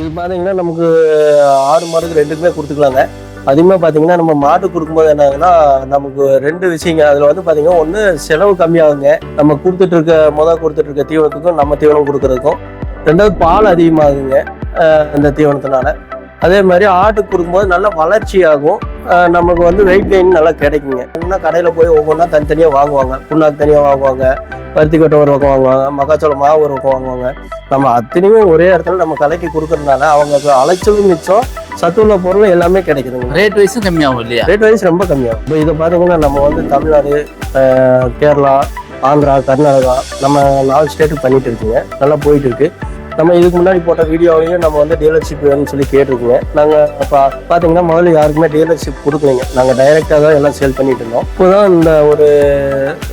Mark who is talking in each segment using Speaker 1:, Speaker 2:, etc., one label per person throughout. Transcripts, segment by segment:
Speaker 1: இது பார்த்தீங்கன்னா நமக்கு ஆறு மாடுக்கு ரெண்டுக்குமே கொடுத்துக்கலாங்க. அதிகமாக பார்த்தீங்கன்னா நம்ம மாடு கொடுக்கும்போது என்ன ஆகுதுன்னா நமக்கு ரெண்டு விஷயங்க. அதில் வந்து பார்த்தீங்கன்னா ஒன்று செலவு கம்மியாகுங்க. நம்ம கொடுத்துட்டு இருக்க கொடுத்துட்ருக்க கொடுத்துட்டு இருக்க தீவனத்துக்கும் நம்ம தீவனம் கொடுக்குறதுக்கும். ரெண்டாவது பால் அதிகமாகுங்க இந்த தீவனத்தினால. அதே மாதிரி ஆட்டுக்கு கொடுக்கும்போது நல்ல வளர்ச்சி ஆகும் நமக்கு வந்து வெயிட் கெயின் நல்லா கிடைக்குங்க. இன்னும் கடையில் போய் ஒவ்வொன்றா தனித்தனியாக வாங்குவாங்க. புண்ணாக்கு தனியாக வாங்குவாங்க பருத்தி கொட்டை ஒரு பக்கம் வாங்குவாங்க மக்காச்சோளம் மாவு ஒரு பக்கம் வாங்குவாங்க. நம்ம அத்தனையுமே ஒரே இடத்துல நம்ம கலக்கி கொடுக்கறதுனால அவங்களுக்கு அலைச்சலும் மிச்சம் சத்துள்ள பொருள் எல்லாமே கிடைக்குதுங்க.
Speaker 2: ரேட் வைஸும் கம்மியாகும் இல்லையா?
Speaker 1: ரேட் வைஸ் ரொம்ப கம்மியாகும். இப்போ இதை பார்த்தீங்கன்னா நம்ம வந்து தமிழ்நாடு கேரளா ஆந்திரா கர்நாடகா நம்ம நாலு ஸ்டேட்டுக்கு பண்ணிட்டு இருக்குங்க. நல்லா போயிட்டு இருக்கு. நம்ம இதுக்கு முன்னாடி போட்ட வீடியோவையும் நம்ம வந்து டீலர்ஷிப் வேணும்னு சொல்லி கேட்டிருக்கோங்க. நாங்கள் இப்போ பார்த்தீங்கன்னா முதல்ல யாருக்குமே டீலர்ஷிப் கொடுக்கலைங்க. நாங்கள் டைரெக்டாக தான் எல்லாம் சேல் பண்ணிட்டு இருந்தோம். இப்போதான் இந்த ஒரு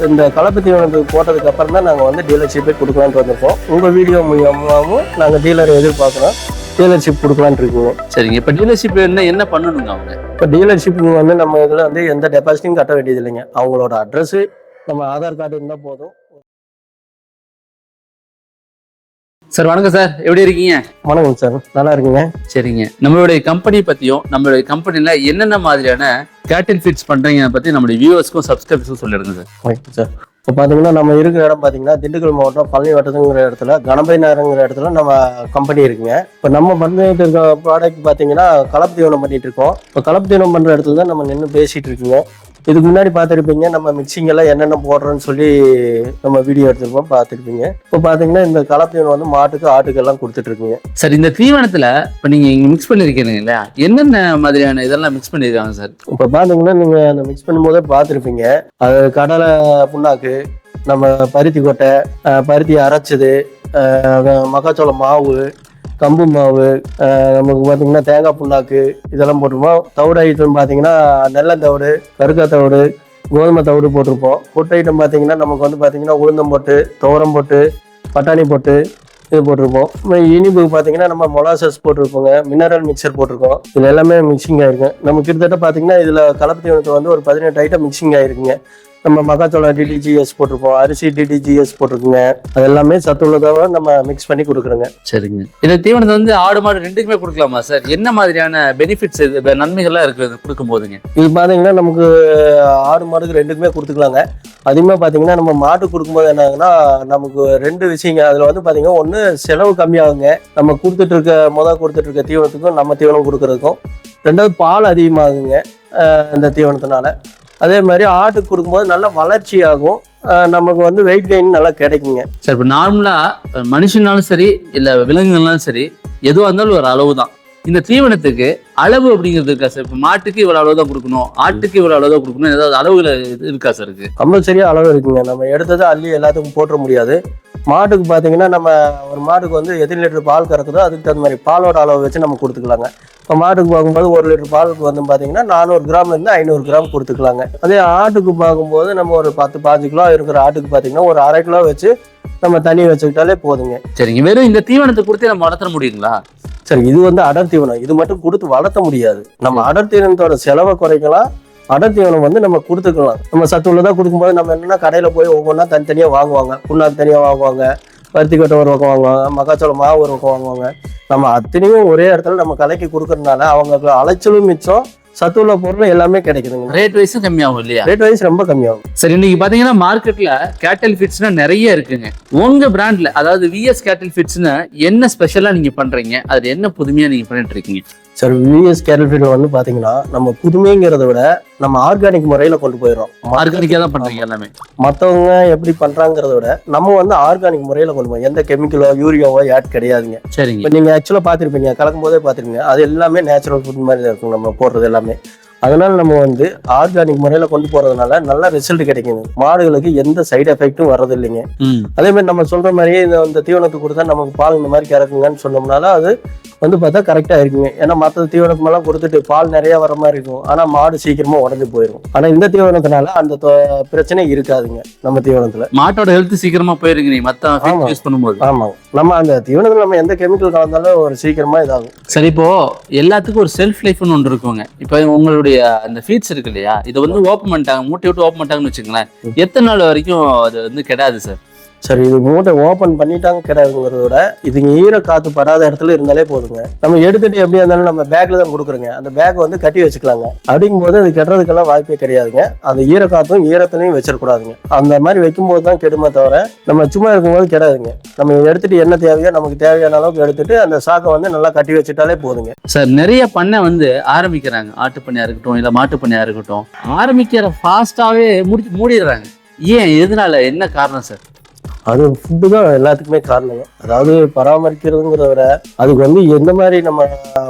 Speaker 1: இந்த கலப்பு தீவனத்துக்கு போட்டதுக்கு அப்புறம் தான் நாங்கள் வந்து டீலர்ஷிப்பே கொடுக்கலான்ட்டு வந்திருக்கோம். உங்கள் வீடியோ மூலியமாகவும் நாங்கள் டீலர் எதிர்பார்க்குறோம். டீலர்ஷிப் கொடுக்கலான்ட்டு இருக்கோங்க.
Speaker 2: சரிங்க. இப்ப டீலர்ஷிப் என்ன என்ன பண்ணணுங்க அவங்க?
Speaker 1: இப்போ டீலர்ஷிப்புக்கு வந்து நம்ம இதில் வந்து எந்த டெபாசிட்டும் கட்ட வேண்டியது இல்லைங்க அவங்களோட அட்ரஸ் நம்ம ஆதார் கார்டு இருந்தால் போதும்.
Speaker 2: சார் வணக்கம் சார். எப்படி இருக்கீங்க?
Speaker 1: வணக்கம் சார். நல்லா இருக்குங்க?
Speaker 2: சரிங்க. நம்மளுடைய கம்பெனி பத்தியும் நம்மளுடைய கம்பெனில என்னென்ன மாதிரியான கேட்டில் ஃபிட்ஸ் பண்றீங்க பத்தி நம்மளுடைய வியூவர்ஸ்க்கும் சப்ஸ்கிரைபர்ஸ்க்கும் சொல்லிடுங்க சார்.
Speaker 1: Okay sir. இப்போ பார்த்தீங்கன்னா நம்ம இருக்கிற இடம் பார்த்தீங்கன்னா திண்டுக்கல் மாவட்டம் பழனி வட்டத்துங்கிற இடத்துல கணபதி நகரங்கிற இடத்துல நம்ம கம்பெனி இருக்குங்க. இப்போ நம்ம பண்ணிட்டு இருக்க ப்ராடக்ட் பார்த்தீங்கன்னா கலப்பு தீவனம் பண்ணிட்டு இருக்கோம். இப்போ கலப்பு தீவனம் பண்ணுற இடத்துல தான் நம்ம நின்று பேசிட்டு இருக்கீங்க. இதுக்கு முன்னாடி பார்த்துருப்பீங்க நம்ம மிக்சிங் எல்லாம் என்னென்ன போடுறோன்னு சொல்லி நம்ம வீடியோ எடுத்திருப்போம் பார்த்துருப்பீங்க. இப்போ பார்த்தீங்கன்னா இந்த கலப்பு தீவனம் வந்து மாட்டுக்கு ஆட்டுக்கு எல்லாம் கொடுத்துட்டு இருக்குங்க.
Speaker 2: சார் இந்த தீவனத்துல இப்ப நீங்க இங்க மிக்ஸ் பண்ணிருக்கீங்க இல்லையா என்னென்ன மாதிரியான இதெல்லாம் மிக்ஸ் பண்ணிருக்காங்க சார்?
Speaker 1: இப்போ பார்த்தீங்கன்னா நீங்கள் அந்த மிக்ஸ் பண்ணும்போதே பார்த்துருப்பீங்க. அது கடலை புண்ணாக்கு நம்ம பருத்தி கொட்டை பருத்தி அரைச்சது அஹ், மக்காச்சோள மாவு கம்பு மாவு நமக்கு பார்த்தீங்கன்னா தேங்காய் புண்ணாக்கு இதெல்லாம் போட்டிருப்போம். தவிடு ஐட்டம் பார்த்தீங்கன்னா நெல்லத்தவிடு கருக்காய் தவிடு கோதுமை தவிடு போட்டிருப்போம். பொட்டு ஐட்டம் பார்த்தீங்கன்னா நமக்கு வந்து பார்த்தீங்கன்னா உளுந்தம் போட்டு துவரம் போட்டு பட்டாணி போட்டு இது போட்டிருப்போம். அப்புறம் இனிப்புக்கு பார்த்தீங்கன்னா நம்ம மொலாசஸ் போட்டிருப்போங்க மினரல் மிக்சர் போட்டிருக்கோம். இது எல்லாமே மிக்சிங் ஆயிருக்கும். நம்ம கிட்டத்தட்ட பார்த்தீங்கன்னா இதில் கலப்பு தீவனத்தில் வந்து ஒரு பதினெட்டு ஐட்டம் மிக்சிங் ஆயிருக்குங்க. நம்ம மக்காச்சோளம் டிடிஜிஎஸ் போட்டிருப்போம். அரிசி டிடிஜிஎஸ் போட்டிருக்குங்க. அது எல்லாமே சத்துள்ளதாக நம்ம மிக்ஸ் பண்ணி கொடுக்குறோங்க
Speaker 2: சரிங்க. இந்த தீவனத்தை வந்து ஆடு மாடு ரெண்டுக்குமே கொடுக்கலாமா சார்? என்ன மாதிரியான பெனிஃபிட்ஸ் இது நன்மைகள்லாம் இருக்கு இது கொடுக்கும் போதுங்க
Speaker 1: இது பார்த்தீங்கன்னா நமக்கு ஆடு மாடுக்கு ரெண்டுக்குமே கொடுத்துக்கலாங்க. அதிகமாக பார்த்தீங்கன்னா நம்ம மாட்டுக்கு கொடுக்கும்போது என்ன ஆகுதுன்னா நமக்கு ரெண்டு விஷயங்க. அதில் வந்து பார்த்தீங்கன்னா ஒன்று செலவு கம்மியாகுங்க. நம்ம கொடுத்துட்டு இருக்க முதல் கொடுத்துட்டு இருக்க தீவனத்துக்கும் நம்ம தீவனம் கொடுக்கறதுக்கும். ரெண்டாவது பால் அதிகமாகுங்க இந்த தீவனத்தினால. அதே மாதிரி ஆட்டுக்கு கொடுக்கும்போது நல்ல வளர்ச்சி ஆகும் அஹ் நமக்கு வந்து வெயிட் கெயின் நல்லா கிடைக்குங்க.
Speaker 2: சார் இப்போ நார்மலா மனுஷனாலும் சரி இல்ல விலங்குகள்னாலும் சரி எதுவாக இருந்தாலும் ஒரு அளவு தான் இந்த தீவனத்துக்கு அளவு அப்படிங்கிறது இருக்கா சார்? இப்போ மாட்டுக்கு இவ்வளவு அளவு தான் கொடுக்கணும் ஆட்டுக்கு இவ்வளவு அளவு தான் கொடுக்கணும் ஏதாவது அளவுகள் இருக்கா சார் இருக்கு
Speaker 1: கம்பல்சரியாக அளவு இருக்குங்க. நம்ம எடுத்ததை அள்ளி எல்லாத்துக்கும் போட்டுற முடியாது. மாட்டுக்கு பார்த்தீங்கன்னா நம்ம ஒரு மாட்டுக்கு வந்து எத்தனை லிட்டர் பால் கறக்குதோ அதுக்கு தகுந்த மாதிரி பாலோட அளவு வச்சு நம்ம கொடுத்துக்கலாங்க. இப்போ மாட்டுக்கு பார்க்கும்போது ஒரு லிட்டர் பாலுக்கு வந்து பார்த்தீங்கன்னா நானூறு கிராம் இருந்து ஐநூறு கிராம் கொடுத்துக்கலாங்க. அதே ஆட்டுக்கு பார்க்கும்போது நம்ம ஒரு பத்து பாஞ்சு கிலோ இருக்கிற ஆட்டுக்கு பார்த்தீங்கன்னா ஒரு அரை கிலோ வச்சு நம்ம தண்ணி வச்சுக்கிட்டாலே போதுங்க.
Speaker 2: சரிங்க. வெறும் இந்த தீவனத்தை கொடுத்து நம்ம வளர்த்துற முடியுங்களா?
Speaker 1: சரி இது வந்து அடர் தீவனம். இது மட்டும் கொடுத்து வளர்த்த முடியாது. நம்ம அடர் தீவனத்தோட செலவை குறைக்கலாம். அடர் தீவனம் வந்து நம்ம கொடுத்துக்கலாம். நம்ம சத்து உள்ளதா கொடுக்கும்போது நம்ம என்னன்னா கடையில போய் ஒவ்வொன்றா தனித்தனியாக வாங்குவாங்க. புண்ணாக்கு தனியாக வாங்குவாங்க. பருத்தி கொட்டை ஒரு பக்கம் வாங்குவாங்க. மக்காச்சோளம் மாவு ஒரு பக்கம் வாங்குவாங்க. நம்ம அத்தனையும் ஒரே இடத்துல நம்ம கலக்கி கொடுக்கறதுனால அவங்களுக்கு அலைச்சலும் மிச்சம் சத்துள்ள பொருள் எல்லாமே கிடைக்குதுங்க.
Speaker 2: ரேட் வைஸும் கம்மியாகும் இல்லையா?
Speaker 1: ரேட் வைஸ் ரொம்ப கம்மியாகும்.
Speaker 2: சரி இன்னைக்கு பாத்தீங்கன்னா மார்க்கெட்ல கேட்டல் ஃபிட்ஸ்னா நிறைய இருக்குங்க. உங்க பிராண்ட்ல அதாவது விஎஸ் கேட்டல் ஃபிட்ஸ்னு என்ன ஸ்பெஷலா நீங்க பண்றீங்க? அது என்ன புதுமையா நீங்க பண்ணிட்டு இருக்கீங்க?
Speaker 1: சரி விஎஸ் கேரல் ஃபீல்டு வந்து பார்த்தீங்கன்னா நம்ம புதுமைங்கிறத விட நம்ம ஆர்கானிக் முறையில் கொண்டு போயிடுறோம்.
Speaker 2: ஆர்கானிக்கா தான் பண்றீங்க எல்லாமே.
Speaker 1: மற்றவங்க எப்படி பண்றாங்கிறத விட நம்ம வந்து ஆர்கானிக் முறையில் கொண்டு போவோம் எந்த கெமிக்கலோ யூரியாவோ ஆட் கிடையாதுங்க.
Speaker 2: சரிங்க.
Speaker 1: இப்போ நீங்கள் ஆக்சுவலாக பார்த்துருப்பீங்க கலக்கும் போதே பார்த்துருப்பீங்க அது எல்லாமே நேச்சுரல் ஃபுட் மாதிரி தான் இருக்கும் நம்ம போடுறது எல்லாமே. அதனால நம்ம வந்து ஆர்கானிக் முறையில் கொண்டு போறதுனால நல்ல ரிசல்ட் கிடைக்குது. மாடுகளுக்கு எந்த சைடு எஃபெக்ட்டும் வர்றது இல்லைங்க. அதே மாதிரி நம்ம சொல்ற மாதிரியே இந்த இந்த தீவனத்துக்கு கொடுத்தா நமக்கு பால் இந்த மாதிரி கறக்குங்கன்னு சொன்னோம்னால அது வந்து பார்த்தா கரெக்டாக இருக்குங்க. ஏன்னா மற்ற தீவனத்துமெல்லாம் கொடுத்துட்டு பால் நிறைய வர மாதிரி இருக்கும். ஆனால் மாடு சீக்கிரமா உடஞ்சு போயிடும் ஆனால் இந்த தீவனத்தினால அந்த பிரச்சனை இருக்காதுங்க நம்ம தீவனத்தில்.
Speaker 2: மாட்டோட ஹெல்த் சீக்கிரமா போயிருங்க
Speaker 1: ஆமா.
Speaker 2: யூஸ் பண்ணும்போது.
Speaker 1: ஆமாங்க நம்ம அந்த தீவனத்தில் நம்ம எந்த கெமிக்கல் கலந்தாலும் ஒரு சீக்கிரமா இதாகும்.
Speaker 2: சரி இப்போ எல்லாத்துக்கும் ஒரு செல்ஃப் லைஃப்னு ஒன்று இருக்குங்க. இப்போ உங்களுடைய அந்த ஃபீட்ஸ் இருக்கு இல்லையா? இதை வந்து ஓப்பன் பண்ணிட்டாங்க மூட்டை விட்டு ஓப்பன் பண்ணிட்டாங்கன்னு வச்சுக்கோங்களேன். எத்தனை நாள் வரைக்கும் அது வந்து கிடையாது சார்
Speaker 1: சரி இது மூட்டை ஓப்பன் பண்ணிட்டாங்க கிடையாதுங்கிறத விட இதுங்க ஈர காத்து படாத இடத்துல இருந்தாலே போதுங்க. நம்ம எடுத்துட்டு எப்படியா இருந்தாலும் நம்ம பேக்ல தான் கொடுக்குறோங்க. அந்த பேக் வந்து கட்டி வச்சுக்கலாங்க. அப்படிங்கும்போது அது கெட்டுறதுக்கெல்லாம் வாய்ப்பே கிடையாதுங்க. அந்த ஈர காத்தும் ஈரத்துலையும் வச்சிடக்கூடாதுங்க. அந்த மாதிரி வைக்கும்போது தான் கெடுமே தவிர நம்ம சும்மா இருக்கும்போது கிடையாதுங்க நம்ம எடுத்துட்டு என்ன தேவையோ நமக்கு தேவையான அளவுக்கு எடுத்துட்டு அந்த சாக்கை வந்து நல்லா கட்டி வச்சுட்டாலே போதுங்க.
Speaker 2: சார் நிறைய பண்ணை வந்து ஆரம்பிக்கிறாங்க. ஆட்டு பண்ணையா இருக்கட்டும் இல்லை மாட்டு பண்ணையா இருக்கட்டும். ஆரம்பிக்கிற ஃபாஸ்டாவே முடி மூடிடுறாங்க. ஏன்? எதனால? என்ன காரணம் சார்?
Speaker 1: அது ஃபுட்டு தான் எல்லாத்துக்குமே காரணங்க. அதாவது பராமரிக்கிறதுங்கிறத விட அதுக்கு வந்து எந்த மாதிரி நம்ம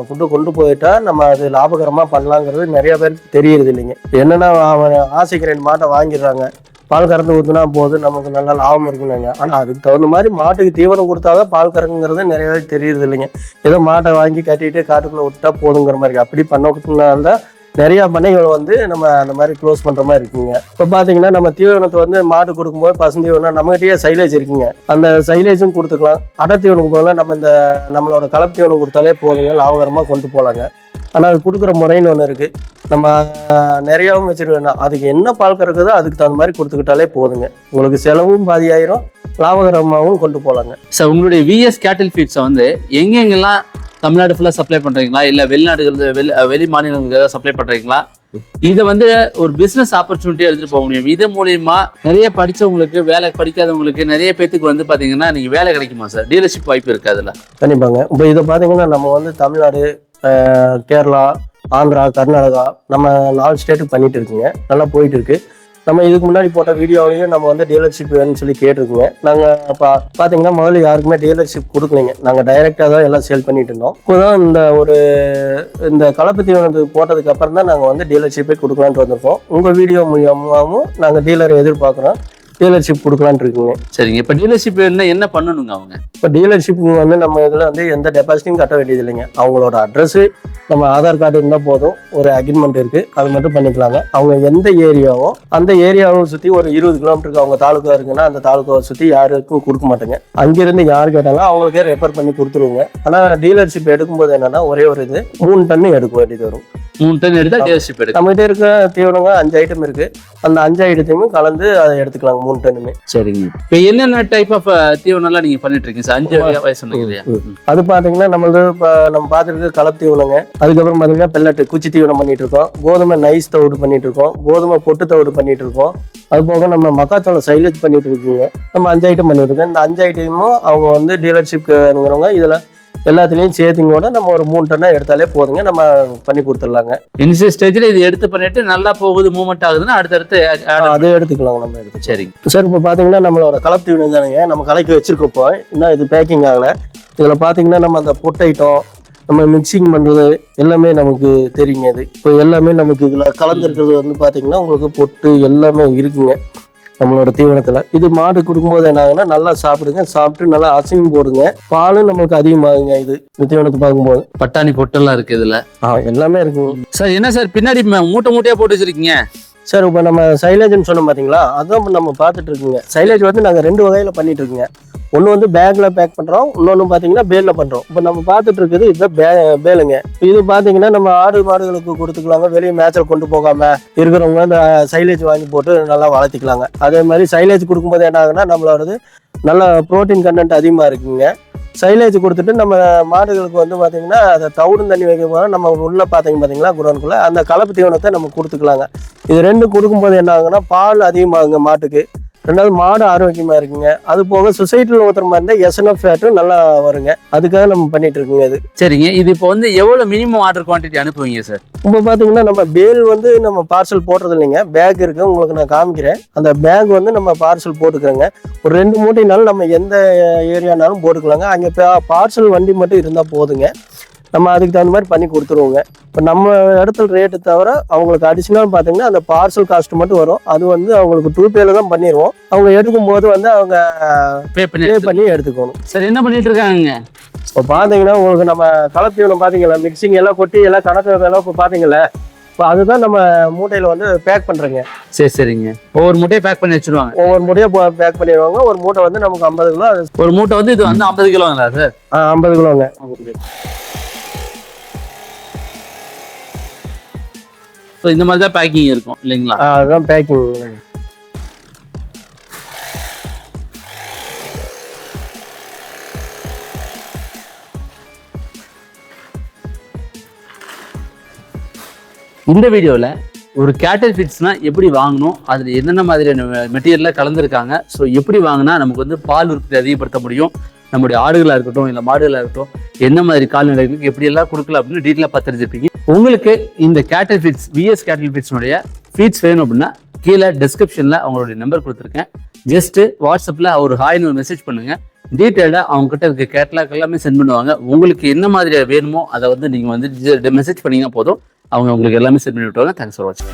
Speaker 1: ஃபுட்டு கொண்டு போயிட்டா நம்ம அது லாபகரமாக பண்ணலாங்கிறது நிறைய பேருக்கு தெரியறது இல்லைங்க. என்னன்னா அவன் ஆசைக்கு ரெண்டு மாட்டை வாங்கிடுறாங்க. பால் கறந்து ஊற்றினா போதும் நமக்கு நல்லா லாபம் இருக்குங்க ஆனால் அதுக்கு தகுந்த மாதிரி மாட்டுக்கு தீவனம் கொடுத்தாதான் பால் கறங்குங்கிறது நிறைய பேருக்கு தெரியறது இல்லைங்க. ஏதோ மாட்டை வாங்கி கட்டிட்டு காட்டுக்குள்ளே விட்டா போதுங்கிற மாதிரி அப்படி பண்ணதான் நிறைய பண்ணைகள் வந்து நம்ம அந்த மாதிரி க்ளோஸ் பண்ற மாதிரி இருக்குங்க. இப்போ பாத்தீங்கன்னா நம்ம தீவனத்தை வந்து மாடு கொடுக்கும்போது பசுந்தீவனம் நம்மகிட்டயே சைலேஜ் இருக்குங்க. அந்த சைலேஜும் கொடுத்துக்கலாம். அடை தீவனம் போகலாம் நம்ம இந்த நம்மளோட கலப்பு தீவனம் கொடுத்தாலே போதுங்க லாபகரமா கொண்டு போகலாங்க ஆனால் அது கொடுக்குற முறைன்னு ஒன்று இருக்கு. நம்ம நிறையாவும் வச்சிருக்கோம். அதுக்கு என்ன பால் கறக்குதோ அதுக்கு தகுந்த மாதிரி கொடுத்துக்கிட்டாலே போதுங்க. உங்களுக்கு செலவும் பாதியாயிரும். லாபகரமாகவும் கொண்டு போகலாங்க
Speaker 2: சார் உங்களுடைய விஎஸ் கேட்டில் ஃபீட்ஸை வந்து எங்கெங்கெல்லாம் தமிழ்நாடு ஃபுல்லாக சப்ளை பண்ணுறீங்களா இல்லை வெளிநாடுகள் வெளி வெளி மாநிலங்களுக்கு ஏதாவது சப்ளை பண்ணுறீங்களா இதை வந்து ஒரு பிஸ்னஸ் ஆப்பர்ச்சுனிட்டியாக எடுத்துகிட்டு போக முடியும். இது மூலியமா நிறைய படிச்சவங்களுக்கு வேலை படிக்காதவங்களுக்கு நிறைய பேத்துக்கு வந்து பார்த்தீங்கன்னா நீங்கள் வேலை கிடைக்குமா சார் டீலர்ஷிப் வாய்ப்பு இருக்குது அதில்.
Speaker 1: கண்டிப்பாங்க. இப்போ இதை பார்த்தீங்கன்னா நம்ம வந்து தமிழ்நாடு கேரளா ஆந்திரா கர்நாடகா நம்ம நாலு ஸ்டேட்டுக்கு பண்ணிட்டு இருக்குங்க. நல்லா போயிட்டு இருக்கு. நம்ம இதுக்கு முன்னாடி போட்ட வீடியோவையும் நம்ம வந்து டீலர்ஷிப் வேணும்னு சொல்லி கேட்டிருக்கோங்க. நாங்கள் பா பார்த்தீங்கன்னா முதல்ல யாருக்குமே டீலர்ஷிப் கொடுக்கலைங்க. நாங்கள் டைரெக்டாக தான் எல்லாம் சேல் பண்ணிட்டு இருந்தோம். இப்போதான் இந்த ஒரு இந்த கலப்பு தீவனத்துக்கு போட்டதுக்கு அப்புறம் தான் நாங்கள் வந்து டீலர்ஷிப்பே கொடுக்கலான்ட்டு வந்திருக்கோம். உங்கள் வீடியோ மூலியமாகவும் நாங்கள் டீலரை எதிர்பார்க்குறோம். டீலர்ஷிப் கொடுக்கலான்ட்டு இருக்குங்க.
Speaker 2: சரிங்க. இப்ப டீலர்ஷிப் என்ன என்ன பண்ணணுங்க அவங்க?
Speaker 1: இப்போ டீலர்ஷிப் வந்து நம்ம இதில் வந்து எந்த டெபாசிட்டும் கட்ட வேண்டியது இல்லைங்க. அவங்களோட அட்ரஸ் நம்ம ஆதார் கார்டு இருந்தால் போதும். ஒரு அக்ரிமெண்ட் இருக்கு. அது மட்டும் பண்ணிக்கலாங்க. அவங்க எந்த ஏரியாவோ அந்த ஏரியாவை சுற்றி ஒரு இருபது கிலோமீட்டருக்கு அவங்க தாலுக்கா இருக்குன்னா அந்த தாலுக்காவை சுற்றி யாருக்கும் கொடுக்க மாட்டேங்க. அங்கிருந்து யார் கேட்டாலும் அவங்களுக்கே ரெஃபர் பண்ணி கொடுத்துருவோங்க. ஆனால் டீலர்ஷிப் எடுக்கும்போது என்னன்னா ஒரே ஒரு இது மூணு டன்னு எடுக்க வேண்டியது வரும்.
Speaker 2: மூணு டன் எடுத்தா டீலர்ஷிப் எடுக்கும்
Speaker 1: நம்மகிட்ட இருக்க தீவனங்க அஞ்சு ஐட்டம் இருக்கு. அந்த அஞ்சு ஐட்டத்தையும் கலந்து அதை எடுத்துக்கலாங்க. மூணு டன்னுமே
Speaker 2: சரிங்க. இப்ப என்னென்ன டைப் ஆஃப் தீவனம்லாம் நீங்க பண்ணிட்டு இருக்கீங்க சார்? அஞ்சு வயசு சொன்னீங்க
Speaker 1: அது பாத்தீங்கன்னா நம்மளது இப்போ நம்ம பார்த்துருக்கு கலப்பு தீவனங்க அதுக்கப்புறம் பாத்தீங்கன்னா பெல்லட்டு குச்சி தீவனம் பண்ணிட்டு இருக்கோம் கோதுமை நைஸ் தவிடு பண்ணிட்டு இருக்கோம் கோதுமை பொட்டு தவிடு பண்ணிட்டு இருக்கோம் அது போக நம்ம மக்காச்சோளம் சைலேஜ் பண்ணிட்டு இருக்கோங்க நம்ம அஞ்சு ஐட்டம் பண்ணிட்டு இருக்கோம் இந்த அஞ்சு ஐட்டமும் அவங்க வந்து டீலர்ஷிப்ங்கிறவங்க இதுல எல்லாத்துலேயும் சேர்த்திங்கோட நம்ம ஒரு மூணு டன்னா எடுத்தாலே போதுங்க. நம்ம பண்ணி கொடுத்துடலாங்க.
Speaker 2: இனிஷியல் ஸ்டேஜ்ல இது எடுத்து பண்ணிட்டு நல்லா போகுது மூவ்மெண்ட் ஆகுதுன்னா அடுத்தடுத்து
Speaker 1: அதை எடுத்துக்கலாம் நம்ம எடுத்து.
Speaker 2: சரிங்க.
Speaker 1: சார் இப்போ பார்த்தீங்கன்னா நம்மளோட கலப்பு தீவனம் தானுங்க. நம்ம கலக்கி வச்சிருக்கோம் இப்போ. இன்னும் இது பேக்கிங் ஆகலை. இதில் பார்த்தீங்கன்னா நம்ம அந்த பொட் ஐட்டம் நம்ம மிக்சிங் பண்ணுறது எல்லாமே நமக்கு தெரியுங்க இது. இப்போ எல்லாமே நமக்கு இதில் கலந்துருக்கிறது வந்து பார்த்தீங்கன்னா உங்களுக்கு பொட்டு எல்லாமே இருக்குங்க. நம்மளோட தீவனத்தில். இது மாடு கொடுக்கும்போது என்ன ஆகுன்னா நல்லா சாப்பிடுங்க. சாப்பிட்டு நல்லா அசிங்கம் போடுங்க. பாலும் நம்மளுக்கு அதிகமாகுங்க இது இந்த தீவனத்தை பார்க்கும்போது.
Speaker 2: பட்டாணி பொட்டெல்லாம் இருக்கு இதுல.
Speaker 1: ஆ எல்லாமே இருக்குங்க
Speaker 2: சார் என்ன சார் பின்னாடி மூட்டை மூட்டையா போட்டு வச்சிருக்கீங்க?
Speaker 1: சார் இப்போ நம்ம சைலேஜ்னு சொன்னோம் பார்த்தீங்களா அதான் நம்ம பார்த்துட்டு இருக்குங்க. சைலேஜ் வந்து நாங்கள் ரெண்டு வகையில் பண்ணிட்டு இருக்குங்க. ஒன்று வந்து பேக்கில் பேக் பண்ணுறோம் இன்னொன்று பார்த்தீங்கன்னா பேலில் பண்ணுறோம் இப்போ நம்ம பார்த்துட்டு இருக்குது இதுதான் பே பேலுங்க இது பார்த்தீங்கன்னா நம்ம ஆடு மாடுகளுக்கு கொடுத்துக்கலாங்க. வெளியே மேய்ச்சல் கொண்டு போகாமல் இருக்கிறவங்க இந்த சைலேஜ் வாங்கி போட்டு நல்லா வளர்த்திக்கலாங்க. அதே மாதிரி சைலேஜ் கொடுக்கும்போது என்ன ஆகுன்னா நம்மளோடது நல்ல ப்ரோட்டீன் கண்டென்ட் அதிகமாக இருக்குங்க. சைலேஜ் கொடுத்துட்டு நம்ம மாடுகளுக்கு வந்து பார்த்தீங்கன்னா அதை தவிடு தண்ணி வைக்க போனால் நம்ம உள்ளே பார்த்தீங்க பார்த்தீங்களா குடோனுக்குள்ள அந்த கலப்பு தீவனத்தை நம்ம கொடுத்துக்கலாங்க. இது ரெண்டும் கொடுக்கும்போது என்ன ஆகுங்கன்னா பால் அதிகமாகுங்க மாட்டுக்கு. ரெண்டாவது மாடு ஆரோக்கியமா இருக்குங்க. அது போக சொசைட்டியில் ஊத்துற மாதிரி இருந்தால் எஸ்என்எஃப் ஃபேட்டும் நல்லா வருங்க. அதுக்காக நம்ம பண்ணிட்டு இருக்கோங்க இது.
Speaker 2: சரிங்க. இது இப்போ வந்து எவ்வளவு மினிமம் ஆர்டர் குவான்டிட்டி அனுப்புவீங்க சார்
Speaker 1: இப்போ பார்த்தீங்கன்னா நம்ம பேல் வந்து நம்ம பார்சல் போடுறது இல்லைங்க பேக் இருக்கு உங்களுக்கு நான் காமிக்கிறேன். அந்த பேக் வந்து நம்ம பார்சல் போட்டுக்கிறோங்க. ஒரு ரெண்டு மூட்டைனாலும் நம்ம எந்த ஏரியானாலும் போட்டுக்கலாங்க. அங்கே பார்சல் வண்டி மட்டும் இருந்தால் போதுங்க. நம்ம அதுக்கு தகுந்த மாதிரி பண்ணி கொடுத்துருவோங்க. இப்போ நம்ம இடத்துல ரேட்டு தவிர அவங்களுக்கு அடிஷ்னல் பார்த்தீங்கன்னா அந்த பார்சல் காஸ்ட் மட்டும் வரும். அது வந்து அவங்களுக்கு டூ பேல தான் பண்ணிடுவோம் அவங்க எடுக்கும் போது வந்து அவங்க
Speaker 2: பே பண்ணி
Speaker 1: பே பண்ணி எடுத்துக்கணும்.
Speaker 2: சார் என்ன பண்ணிட்டு இருக்காங்க
Speaker 1: இப்போ பார்த்தீங்கன்னா உங்களுக்கு நம்ம கலத்தீவனம் பார்த்தீங்களா மிக்சிங் எல்லாம் கொட்டி எல்லாம் கணக்கு எல்லாம் இப்போ பார்த்தீங்களா இப்போ அதுதான் நம்ம மூட்டையில் வந்து பேக் பண்ணுறோங்க
Speaker 2: சரி சரிங்க. ஒவ்வொரு மூட்டையை பேக் பண்ணி வச்சிருவாங்க.
Speaker 1: ஒவ்வொரு மூட்டையாக பேக் பண்ணிடுவாங்க. ஒரு மூட்டை வந்து நமக்கு ஐம்பது கிலோ
Speaker 2: ஒரு மூட்டை வந்து இது வந்து ஐம்பது கிலோங்களா சார்
Speaker 1: ஐம்பது கிலோங்க.
Speaker 2: ஸோ இந்த மாதிரி தான் பேக்கிங் இருக்கும் இல்லைங்களா?
Speaker 1: அதுதான் பேக்கிங்
Speaker 2: இந்த வீடியோவில் ஒரு கேட்டல் ஃபிட்ஸ்னால் எப்படி வாங்கணும் அதில் என்னென்ன மாதிரியான மெட்டீரியலில் கலந்துருக்காங்க ஸோ எப்படி வாங்கினா நமக்கு வந்து பால் உற்பத்தி அதிகப்படுத்த முடியும் நம்முடைய ஆடுகளாக இருக்கட்டும் இல்லை மாடுகளாக இருக்கட்டும் என்ன மாதிரி கால்நடைகளுக்கு எப்படியெல்லாம் கொடுக்கலாம் அப்படின்னு டீட்டெயிலாக பார்த்து உங்களுக்கு இந்த கேட்டல் ஃபீட்ஸ் விஎஸ் கேட்டல் ஃபீட்ஸ்னுடைய ஃபீட்ஸ் வேணும் அப்படின்னா கீழே டிஸ்கிரிப்ஷனில் அவங்களுடைய நம்பர் கொடுத்துருக்கேன். ஜஸ்ட்டு வாட்ஸ்அப்பில் ஒரு ஹாய்னு ஒரு மெசேஜ் பண்ணுங்கள் டீட்டெயிலாக அவங்ககிட்ட இருக்க கேட்லாக் எல்லாமே சென்ட் பண்ணுவாங்க. உங்களுக்கு என்ன மாதிரி வேணுமோ அதை வந்து நீங்கள் வந்து மெசேஜ் பண்ணிங்கன்னா போதும். அவங்க உங்களுக்கு எல்லாமே சென்ட் பண்ணி விட்டுருவாங்க. தேங்க்ஸ் ஃபார் வாட்சிங்